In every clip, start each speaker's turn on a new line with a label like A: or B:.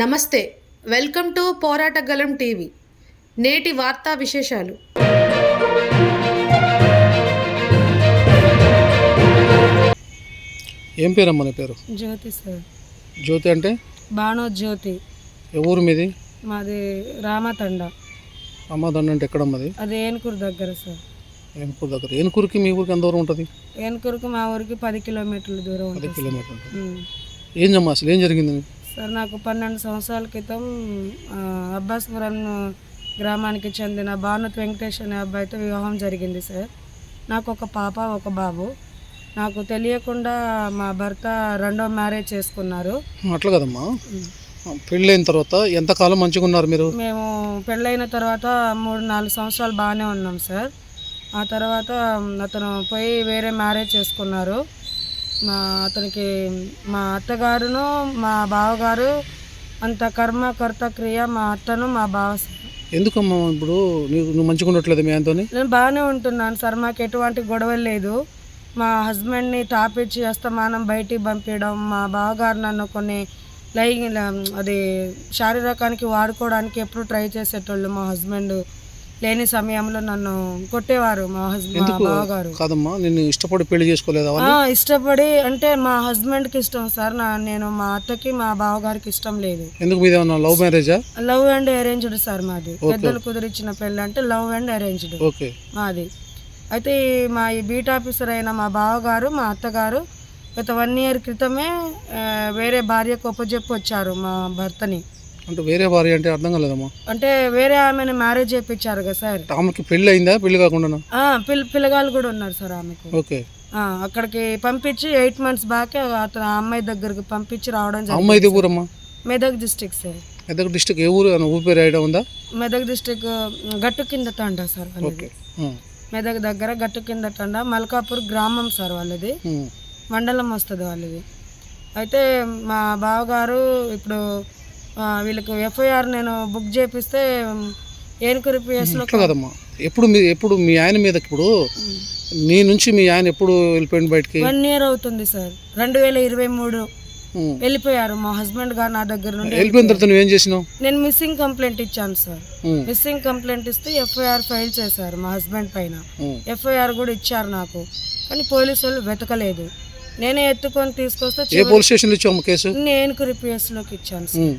A: నమస్తే welcome to పోరాటగలం TV. నేటి వార్తా విశేషాలు.
B: ఏం పేరమ్మా నీ పేరు?
C: జ్యోతి సార్.
B: జ్యోతి అంటే?
C: బాణో జ్యోతి.
B: ఏ ఊరు మీది?
C: మాది రామతండ.
B: అమ్మదండ అంటే ఎక్కడమ్మది
C: అది? ఏనుకూరు దగ్గర సార్.
B: ఏనుకూరు దగ్గర. ఏనుకూరుకి మీ ఊరికి ఎంత దూరం ఉంటుంది?
C: ఏనుకూరుకు మా ఊరికి పది కిలోమీటర్ల దూరం
B: పది
C: ఉంటుంది
B: కిలోమీటర్. ఏం జమ్మా అసలు? ఏం జరిగింది?
C: సార్ నాకు పన్నెండు సంవత్సరాల క్రితం అబ్బాస్పురం గ్రామానికి చెందిన భానుత్ వెంకటేష్ అనే అబ్బాయితో వివాహం జరిగింది సార్. నాకు ఒక పాప ఒక బాబు. నాకు తెలియకుండా మా భర్త రెండో మ్యారేజ్ చేసుకున్నారు.
B: అట్లా కదమ్మా? పెళ్ళైన తర్వాత ఎంతకాలం మంచిగా ఉన్నారు మీరు?
C: మేము పెళ్ళైన తర్వాత మూడు నాలుగు సంవత్సరాలు బాగానే ఉన్నాం సార్. ఆ తర్వాత అతను పోయి వేరే మ్యారేజ్ చేసుకున్నారు. మా అతనికి మా అత్తగారును మా బావగారు అంత కర్మ కర్త క్రియ మా అత్తను మా బావ సార్.
B: ఎందుకమ్మా ఇప్పుడు నీకు నువ్వు మంచిగా ఉండట్లేదు మీ ఆయనతోని?
C: నేను బాగానే ఉంటున్నాను సార్ మాకు ఎటువంటి గొడవలు లేదు. మా హస్బెండ్ని తాపిచ్చి అస్తమానం బయటికి పంపించడం మా బావగారు నన్ను కొన్ని లై అది శారీరకానికి వాడుకోవడానికి ఎప్పుడు ట్రై చేసేటోళ్ళు మా హస్బెండ్. లేని సమయంలో నన్ను కొట్టేవారు మా హస్బెండ్ బావగారు.
B: కాదమ్మా నేను ఇష్టపడి పెళ్ళి చేసుకోలేదా
C: ఇష్టపడి అంటే మా హస్బెండ్కి ఇష్టం సార్. నా నేను మా అత్తకి మా బావగారికి ఇష్టం లేదు.
B: ఎందుకు మీద లవ్ మ్యారేజా?
C: లవ్ అండ్ అరేంజ్డ్ సార్ మాది. పెద్దలు కుదిరిచ్చిన పెళ్ళి అంటే లవ్ అండ్ అరేంజ్డ్
B: ఓకే.
C: మాది. అయితే మా ఈ బీట్ ఆఫీసర్ అయిన మా బావగారు మా అత్తగారు గత వన్ ఇయర్ క్రితమే వేరే భార్యకు ఒప్పజెప్పి వచ్చారు మా భర్తని.
B: అంటే వేరే భార్య అంటే అర్థం కాలేదమ్మా.
C: అంటే వేరే ఆమెను మ్యారేజ్ చేయించారు కదా సార్?
B: ఆమెకి పెళ్ళి అయిందా? పెళ్ళి కాకుండా
C: పిల్లగాళ్ళు కూడా ఉన్నారు సార్ ఆమెకు.
B: ఓకే.
C: అక్కడికి పంపించి ఎయిట్ మంత్స్ బ్యాక్ అతను అమ్మాయి దగ్గరికి పంపించి రావడం
B: అమ్మాయిది ఊరమ్మా
C: Medak district sir.
B: Medak district ఏ ఊరు? ఏమన్నా ఊరి పేరు ఐడియా ఉందా?
C: మెదక్ డిస్టిక్ గట్టు కింద తండ సార్
B: ఓకే.
C: మెదక్ దగ్గర గట్టు కింద తండ మల్కాపూర్ గ్రామం సార్ వాళ్ళది. మండలం వస్తుంది వాళ్ళది. అయితే మా బావగారు ఇప్పుడు వీళ్ళకి ఎఫ్ఐఆర్ నేను బుక్ చేపిస్తే ఏనుకూరి పిఎస్లో
B: అట్లా కదమ్మా. ఎప్పుడు మీ ఎప్పుడు మీ ఆయన మీద ఇప్పుడు నీ నుంచి మీ ఆయన ఎప్పుడు వెళ్ళిపోయింది బయటికి?
C: వన్ ఇయర్ అవుతుంది సార్. రెండు వేల ఇరవై మూడు. వెళ్ళిపోయారు. మా హస్బెండ్ గారు నా దగ్గర నుండి
B: వెళ్ళిపోయిన తర్వాత నువ్వేం చేసినావు?
C: నేను మిస్సింగ్ కంప్లైంట్ ఇచ్చాను సార్. మిస్సింగ్ కంప్లైంట్ ఇస్తే ఎఫ్ఐఆర్ ఫైల్ చేశారు మా హస్బెండ్ పైన. ఎఫ్ఐఆర్ కూడా ఇచ్చారు నాకు. కానీ పోలీసు వాళ్ళు వెతకలేదు. నేనే ఎత్తుకొని తీసుకొస్తే
B: ఏ పోలీస్ స్టేషన్లో ఇచ్చావు కేసు?
C: నేను పిఎస్లోకి ఇచ్చాను సార్.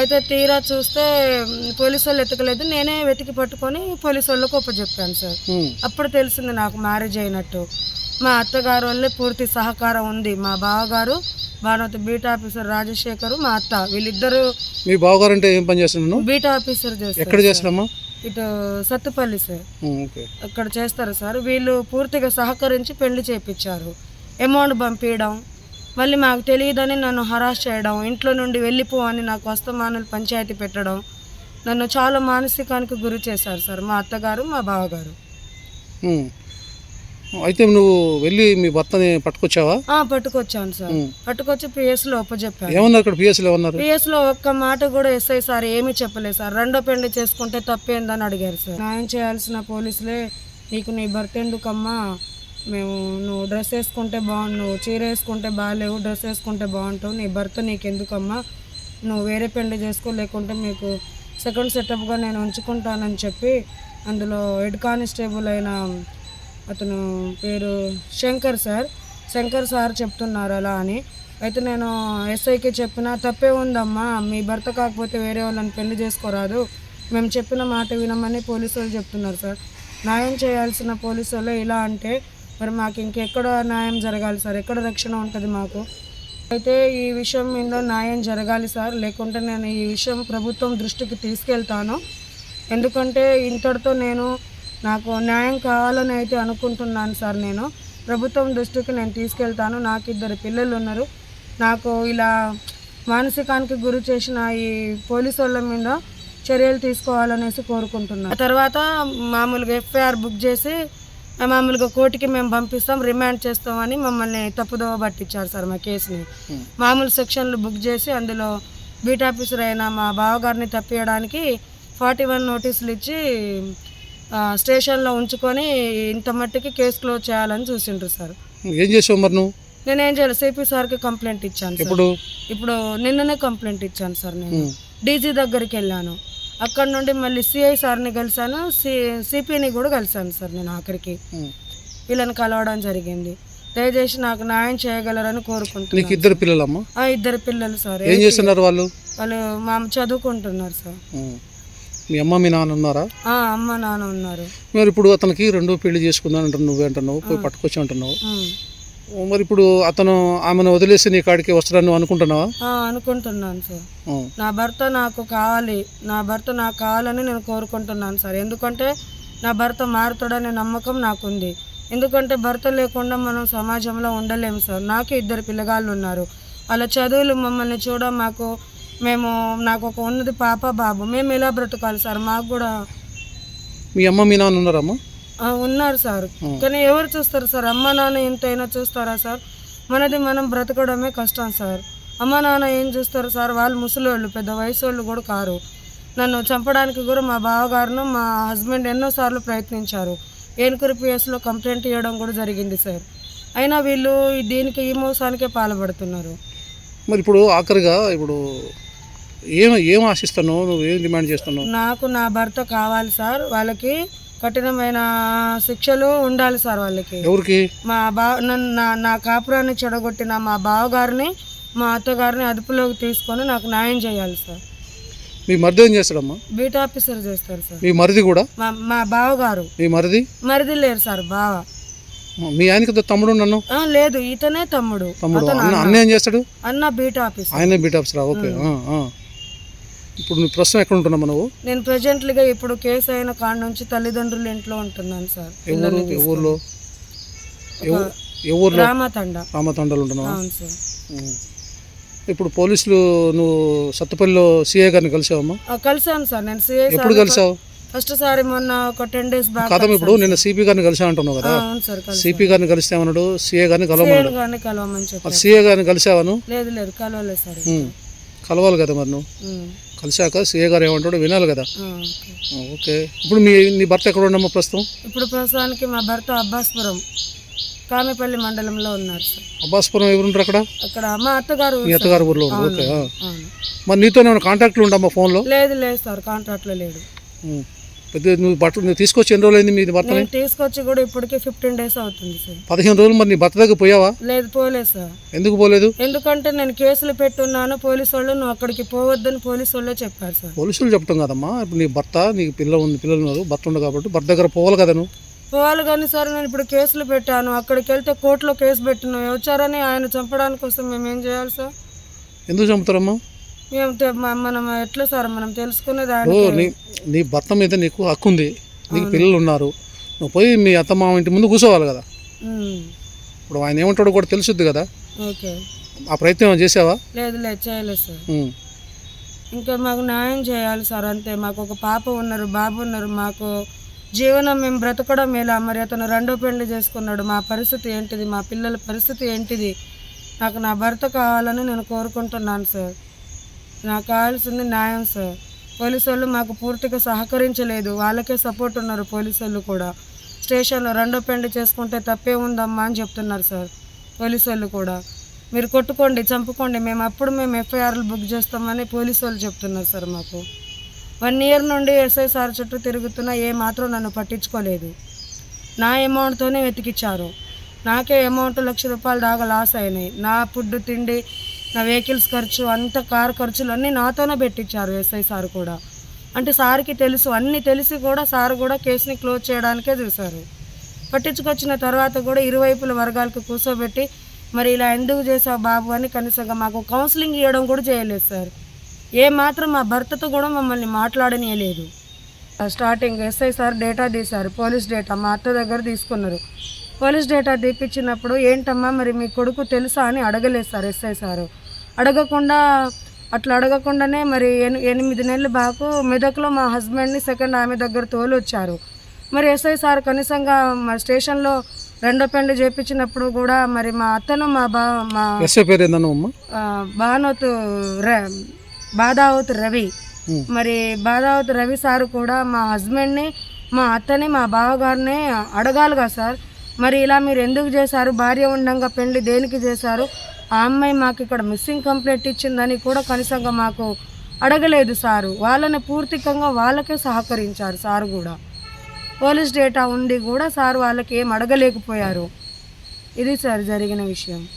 C: అయితే తీరా చూస్తే పోలీసు వాళ్ళు ఎతకలేదు. నేనే వెతికి పట్టుకొని పోలీసు వాళ్ళకు ఒప్పచెప్పాను సార్. అప్పుడు తెలిసింది నాకు మ్యారేజ్ అయినట్టు. మా అత్తగారు వల్లే పూర్తి సహకారం ఉంది. మా బావగారు భానుత బీట్ ఆఫీసర్ రాజశేఖర్ మా అత్త వీళ్ళిద్దరు
B: మీ బావగారు అంటే ఏం పని చేస్తున్నాను
C: బీట్ ఆఫీసర్ చేస్తారు
B: ఎక్కడ
C: ఇటు సత్తుపల్లి సార్. అక్కడ చేస్తారు సార్? వీళ్ళు పూర్తిగా సహకరించి పెళ్ళి చేయించారు అమౌంట్ పంపించడం మళ్ళీ మాకు తెలియదని నన్ను హరాస్ చేయడం ఇంట్లో నుండి వెళ్ళిపో అని నాకు వస్తమానులు పంచాయతీ పెట్టడం నన్ను చాలా మానసికానికి గురి చేశారు సార్ మా అత్తగారు మా బావగారు.
B: అయితే నువ్వు వెళ్ళి మీ భర్తని పట్టుకొచ్చావా?
C: పట్టుకొచ్చాను సార్. పట్టుకొచ్చి పిఎస్లో ఒప్పచెప్పాను
B: ఏమన్నారు ఇక్కడ పిఎస్లో ఏమన్నారు?
C: పిఎస్లో ఒక్క మాట కూడా ఎస్ఐ సార్ ఏమీ చెప్పలేదు సార్. రెండో పెళ్ళి చేసుకుంటే తప్పేందని అడిగారు సార్. న్యాయం చేయాల్సిన పోలీసులే నీకు నీ భర్త ఎందుకమ్మా? మేము నువ్వు డ్రెస్ వేసుకుంటే బాగు నువ్వు చీర వేసుకుంటే బాగాలేవు డ్రెస్ వేసుకుంటే బాగుంటావు నీ భర్త నీకు ఎందుకమ్మా నువ్వు వేరే పెళ్ళి చేసుకో లేకుంటే మీకు సెకండ్ సెటప్గా నేను ఉంచుకుంటానని చెప్పి అందులో హెడ్ కానిస్టేబుల్ అయిన అతను పేరు శంకర్ సార్. శంకర్ సార్ చెప్తున్నారు అలా అని. అయితే నేను ఎస్ఐకి చెప్పిన తప్పే ఉందమ్మా మీ భర్త కాకపోతే వేరే వాళ్ళని పెళ్ళి చేసుకోరాదు. మేము చెప్పిన మాట వినమని పోలీసు వాళ్ళు చెప్తున్నారు సార్. న్యాయం చేయాల్సిన పోలీసు వాళ్ళు ఇలా అంటే మరి మాకు ఇంకెక్కడ న్యాయం జరగాలి సార్. ఎక్కడ రక్షణ ఉంటుంది మాకు? అయితే ఈ విషయం మీద న్యాయం జరగాలి సార్. లేకుంటే నేను ఈ విషయం ప్రభుత్వం దృష్టికి తీసుకెళ్తాను. ఎందుకంటే ఇంతటితో నేను నాకు న్యాయం కావాలని అయితే అనుకుంటున్నాను సార్ నేను. ప్రభుత్వం దృష్టికి నేను తీసుకెళ్తాను. నాకు ఇద్దరు పిల్లలు ఉన్నారు. నాకు ఇలా మానసికానికి గురి చేసిన ఈ పోలీసు వాళ్ళ మీద చర్యలు తీసుకోవాలనేసి కోరుకుంటున్నాను. తర్వాత మామూలుగా ఎఫ్ఐఆర్ బుక్ చేసి మామూలుగా కోర్టుకి మేము పంపిస్తాం రిమాండ్ చేస్తామని మమ్మల్ని తప్పుదోవ పట్టించారు సార్ మా కేసుని. మామూలు సెక్షన్లు బుక్ చేసి అందులో బీట్ ఆఫీసర్ అయిన మా బావగారిని తప్పియడానికి ఫార్టీ వన్ నోటీసులు ఇచ్చి స్టేషన్లో ఉంచుకొని ఇంత మట్టికి కేసు క్లోజ్ చేయాలని చూసిండ్రు సార్.
B: ఏం చేసావు మరి నువ్వు?
C: నేనేం చేయాలి? సిపి సార్కి కంప్లైంట్ ఇచ్చాను సార్.
B: ఎప్పుడు?
C: ఇప్పుడు నిన్ననే కంప్లైంట్ ఇచ్చాను సార్ నేను.
B: ఉమ్.
C: డీజీ దగ్గరికి వెళ్ళాను. అక్కడ నుండి మళ్ళీ సిఐ సార్ని కలిశాను. సి సిపిని కూడా కలిశాను సార్ నేను ఆఖరికి. వీళ్ళని కలవడం జరిగింది. దయచేసి నాకు న్యాయం చేయగలరని
B: నీకు
C: కోరుకుంటున్నాను
B: ఇద్దరు పిల్లలమ్మా?
C: ఆ, ఇద్దరు పిల్లలు సార్.
B: ఏం చేస్తున్నారు వాళ్ళు?
C: వాళ్ళు మా చదువుకుంటున్నారు సార్.
B: మీ అమ్మ మీ నాన్న ఉన్నారా?
C: ఆ, అమ్మ నాన్న ఉన్నారు.
B: మరి ఇప్పుడు అతనికి రెండో పెళ్ళి చేసుకుందాం అంటున్నావు నువ్వే అంటున్నావు పోయి పట్టుకొచ్చి అంటున్నావు. మరి ఇప్పుడు అతను ఆమెను వదిలేసి నీ కాడికి వస్తాడని నువ్వు అనుకుంటున్నావా?
C: ఆ, అనుకుంటున్నాను సార్. నా భర్త నాకు కావాలి. నా భర్త నాకు కావాలని నేను కోరుకుంటున్నాను సార్. ఎందుకంటే నా భర్త మారుతాడనే నమ్మకం నాకుంది. ఎందుకంటే భర్త లేకుండా మనం సమాజంలో ఉండలేము సార్. నాకు ఇద్దరు పిల్లగాళ్ళు ఉన్నారు. వాళ్ళ చదువులు మమ్మల్ని చూడ మాకు మేము నాకు ఒక ఉన్నది పాప బాబు. మేము ఎలా బ్రతకాలి సార్? మాకు కూడా
B: మీ అమ్మ మీ నాన్న ఉన్నారమ్మా
C: ఉన్నారు సార్. కానీ ఎవరు చూస్తారు సార్? అమ్మ నాన్న ఎంతైనా చూస్తారా సార్? మనది మనం బ్రతకడమే కష్టం సార్. అమ్మ నాన్న ఏం చూస్తారు సార్? వాళ్ళు ముసలోళ్ళు పెద్ద వయసు వాళ్ళు కూడా కారు. నన్ను చంపడానికి కూడా మా బావగారును మా హస్బెండ్ ఎన్నోసార్లు ప్రయత్నించారు. ఏనుకూరు పిఎస్లో కంప్లైంట్ ఇవ్వడం కూడా జరిగింది సార్. అయినా వీళ్ళు దీనికి ఈ మోసానికే పాల్పడుతున్నారు.
B: మరి ఇప్పుడు ఆఖరిగా ఇప్పుడు ఏం ఏం ఆశిస్తున్నావు? నువ్వు ఏం డిమాండ్ చేస్తున్నావు?
C: నాకు నా భర్త కావాలి సార్. వాళ్ళకి కఠినమైన శిక్షలు ఉండాలి సార్ వాళ్ళకి.
B: ఎవరికి?
C: మా బా నన్ను నా నా కాపురాన్ని చెడగొట్టిన మా బావగారిని మా అత్తగారిని అదుపులోకి తీసుకొని నాకు న్యాయం చేయాలి సార్.
B: మీ మరిది ఏం చేస్తాడమ్మా?
C: బీట్ ఆఫీసర్ చేస్తారు సార్.
B: మీ మరిది కూడా?
C: మా మా బావగారు.
B: మీ మరిది?
C: మరిది లేరు సార్ బావ.
B: మీ ఆయనకి తమ్ముడు నన్ను?
C: ఆ, లేదు ఇతనే తమ్ముడు.
B: తమ్ముడు.
C: అతను
B: అన్న
C: అన్న.
B: అన్న ఏం చేస్తాడు?
C: అన్న బీట్ ఆఫీసర్.
B: ఆయనే బీట్ ఆఫీసరా? ఓకే ఆ, ఆ. ఇప్పుడు నువ్వు ప్రస్తుతం ఎక్కడ ఉంటున్నావు నువ్వు
C: నేను ప్రజెంట్లీగా ఇప్పుడు కేసు అయిన కాడ నుంచి తల్లిదండ్రుల ఇంట్లో ఉంటున్నాను సార్. పిల్లల్ని.
B: ఊర్లో ఏ
C: రామతండ.
B: రామతండలు ఉంటున్నావా?
C: అవును సార్.
B: ఉం. ఇప్పుడు పోలీసులు నువ్వు సత్తపల్లిలో సిఐ గారిని కలిసావమ్మా?
C: ఆ, కలిసాను సార్. నేను సిఐ
B: ఎప్పుడు కలిసావు?
C: ఫస్ట్ సారి మొన్న ఒక టెన్ డేస్ బ్యాక్
B: కాదమ్మ ఇప్పుడు నిన్న సిపి గారిని కలిసా అంటున్నావు కదా?
C: అవును సార్ కలిసి
B: సిపి గారిని కలిస్తే ఏమన్నాడు? సిఐ గారిని కలవమన్నాడు.
C: కలవమని చెప్పారు.
B: సిఐ గారిని కలిసావను
C: లేదు లేదు కలవలేదు సార్
B: ఉం. కలవాలి కదా మరి నువ్వు?
C: ఉమ్.
B: కలిసాక సిఐ గారు ఏమంటాడో వినాలి కదా.
C: ఓకే.
B: ఇప్పుడు మీ నీ భర్త ఎక్కడ ఉండమ్మా ప్రస్తుతం?
C: ఇప్పుడు ప్రస్తుతానికి మా భర్త అబ్బాస్పురం కామెపల్లి మండలంలో ఉన్నారు సార్.
B: అబ్బాస్పురం ఎవరుంటారు అక్కడ?
C: అక్కడ మా అత్తగారు
B: మీ అత్తగారి ఊర్లో. ఉంది ఓకే. మరి నీతో ఏమైనా కాంటాక్ట్లు ఉండమ్మా ఫోన్లో
C: లేదు లేదు సార్ కాంట్రాక్ట్లో లేడు.
B: ఉం. పెద్ద నువ్వు బట్ట నువ్వు తీసుకొచ్చి ఎన్ని రోజులు అయింది మీ భర్తని
C: నేను తీసుకొచ్చి కూడా ఇప్పటికి ఫిఫ్టీన్ డేస్ అవుతుంది సార్.
B: పదిహేను రోజులు మరి నీ భర్త దగ్గర పోయావా?
C: లేదు పోలేదు సార్.
B: ఎందుకు పోలేదు?
C: ఎందుకంటే నేను కేసులు పెట్టున్నాను పోలీసు వాళ్ళు నువ్వు అక్కడికి పోవద్దని పోలీసు వాళ్ళే చెప్పారు సార్.
B: పోలీసులు చెప్పటం కదమ్మా. ఇప్పుడు నీ భర్త నీకు పిల్ల ఉంది పిల్లలు ఉన్నారు భర్త ఉంది కాబట్టి భర్త దగ్గర పోవాలి కదా నువ్వు.
C: పోవాలి కానీ సార్ నేను ఇప్పుడు కేసులు పెట్టాను. అక్కడికి వెళ్తే కోర్టులో కేసు పెట్టిన. వచ్చారని ఆయన చంపడానికి వస్తే మేము ఏం చేయాలి సార్?
B: ఎందుకు చంపుతారమ్మా?
C: మేము తె- మ- మనం ఎట్లా సార్? మనం తెలుసుకునేది
B: ఓ
C: ఆయన
B: నీ నీ భర్త మీద నీకు హక్కు ఉంది. నీకు పిల్లలు ఉన్నారు. నువ్వు పోయి మీ అత్త మామ ఇంటి ముందు కూర్చోవాలి కదా. ఇప్పుడు ఆయన ఏమంటాడో కూడా తెలుసుద్ది కదా.
C: ఓకే.
B: ఆ ప్రయత్నం చేసావా?
C: లేదు లేదు చేయలేదు సార్. ఇంకా మాకు న్యాయం చేయాలి సార్ అంతే. మాకు ఒక పాప ఉన్నారు బాబు ఉన్నారు. మాకు జీవనం మేము బ్రతకడం ఎలా? మరి అతను రెండో పెళ్ళి చేసుకున్నాడు. మా పరిస్థితి ఏంటిది? మా పిల్లల పరిస్థితి ఏంటిది? నాకు నా భర్త కావాలని నేను కోరుకుంటున్నాను సార్. నాకు కావాల్సింది న్యాయం సార్. పోలీసు వాళ్ళు మాకు పూర్తిగా సహకరించలేదు. వాళ్ళకే సపోర్ట్ ఉన్నారు పోలీసు వాళ్ళు కూడా. స్టేషన్లో రెండో పెండు చేసుకుంటే తప్పే ఉందమ్మా అని చెప్తున్నారు సార్ పోలీసు వాళ్ళు కూడా. మీరు కొట్టుకోండి చంపుకోండి మేము అప్పుడు మేము ఎఫ్ఐఆర్లు బుక్ చేస్తామని పోలీసు వాళ్ళు చెప్తున్నారు సార్ మాకు. వన్ ఇయర్ నుండి ఎస్ఐ సార్ చుట్టూ తిరుగుతున్నా ఏ మాత్రం నన్ను పట్టించుకోలేదు. నా అమౌంట్తోనే వెతికిచ్చారు. నాకే అమౌంట్ లక్ష రూపాయలు దాకా లాస్ అయినాయి. నా ఫుడ్ తిండి నా వెహికల్స్ ఖర్చు అంత కార్ ఖర్చులు అన్నీ నాతోనే పెట్టించారు ఎస్ఐ సార్ కూడా. అంటే సార్కి తెలుసు అన్నీ తెలిసి కూడా సార్ కూడా కేసుని క్లోజ్ చేయడానికే చూశారు. పట్టించుకొచ్చిన తర్వాత కూడా ఇరువైపుల వర్గాలకు కూర్చోబెట్టి మరి ఇలా ఎందుకు చేసావు బాబు? అని కనీసంగా మాకు కౌన్సిలింగ్ ఇవ్వడం కూడా చేయలేదు సార్. ఏ మాత్రం మా భర్తతో కూడా మమ్మల్ని మాట్లాడనియలేదు. స్టార్టింగ్ ఎస్ఐ సార్ డేటా తీశారు పోలీస్ డేటా మా అత్త దగ్గర తీసుకున్నారు. పోలీస్ డేటా తీపించినప్పుడు ఏంటమ్మా మరి మీ కొడుకు తెలుసా? అని అడగలేదు సార్ ఎస్ఐ సారు. అడగకుండా అట్లా అడగకుండానే మరి ఎని- ఎనిమిది నెలలు బాకు మెదక్లో మా హస్బెండ్ని సెకండ్ ఆమె దగ్గర తోలు వచ్చారు మరి ఎస్ఐ సార్ కనీసంగా మా స్టేషన్లో రెండో పెళ్ళి చేపించినప్పుడు కూడా మరి మా అత్తను మా బా మా
B: ఎస్ఐ పేరు ఏందన్నా
C: బానోతు బాదావత్ రవి. మరి బాదావత్ రవి సార్ కూడా మా హస్బెండ్ని మా అత్తని మా బావగారిని అడగాలిగా సార్. మరి ఇలా మీరు ఎందుకు చేశారు? భార్య ఉండంగా పెళ్ళి దేనికి చేశారు? ఆ అమ్మాయి మాకు ఇక్కడ మిస్సింగ్ కంప్లైంట్ ఇచ్చిందని కూడా కనీసంగా మాకు అడగలేదు సారు. వాళ్ళని పూర్తికంగా వాళ్ళకే సహకరించారు సారు కూడా. పోలీస్ డేటా ఉండి కూడా సార్ వాళ్ళకి ఏం అడగలేకపోయారు. ఇది సార్ జరిగిన విషయం.